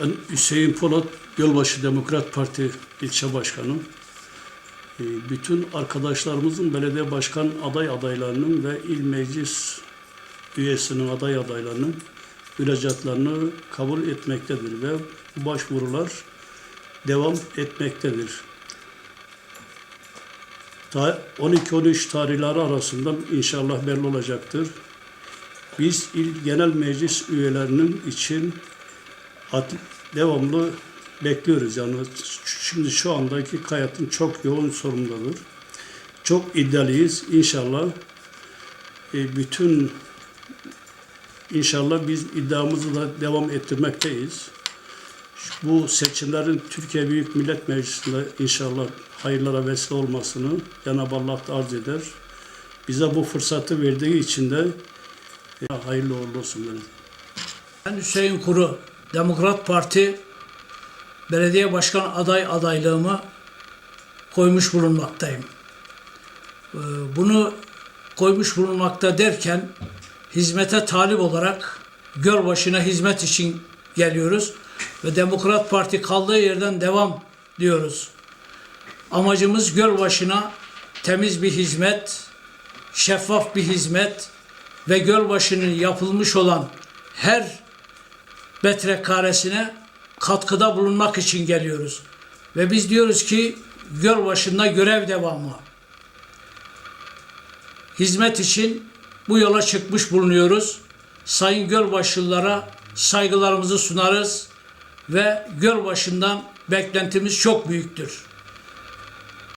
Ben Hüseyin Polat, Gölbaşı Demokrat Parti ilçe başkanı. Ee, Bütün arkadaşlarımızın belediye başkan aday adaylarının ve il meclis üyesinin aday adaylarının müracaatlarını kabul etmektedir ve başvurular devam etmektedir. Ta- 12-13 tarihleri arasında inşallah belli olacaktır. Biz il genel meclis üyelerinin için devamlı bekliyoruz. Yani şimdi şu andaki hayatın çok yoğun sorumdadır. Çok iddialıyız. İnşallah e, bütün inşallah biz iddiamızı da devam ettirmekteyiz. Bu seçimlerin Türkiye Büyük Millet Meclisi'nde inşallah hayırlara vesile olmasını Cenab-ı Allah da arz eder. Bize bu fırsatı verdiği için de e, hayırlı olsun. Ben Hüseyin Kuru, Demokrat Parti Belediye Başkan aday adaylığımı koymuş bulunmaktayım. Ee, Bunu koymuş bulunmakta derken hizmete talip olarak Gölbaşı'na hizmet için geliyoruz ve Demokrat Parti kaldığı yerden devam diyoruz. Amacımız Gölbaşı'na temiz bir hizmet, şeffaf bir hizmet ve Gölbaşı'nın yapılmış olan her metrekaresine katkıda bulunmak için geliyoruz. Ve biz diyoruz ki göl başında görev devamı. Hizmet için bu yola çıkmış bulunuyoruz. Sayın Gölbaşlılara saygılarımızı sunarız ve göl başından beklentimiz çok büyüktür.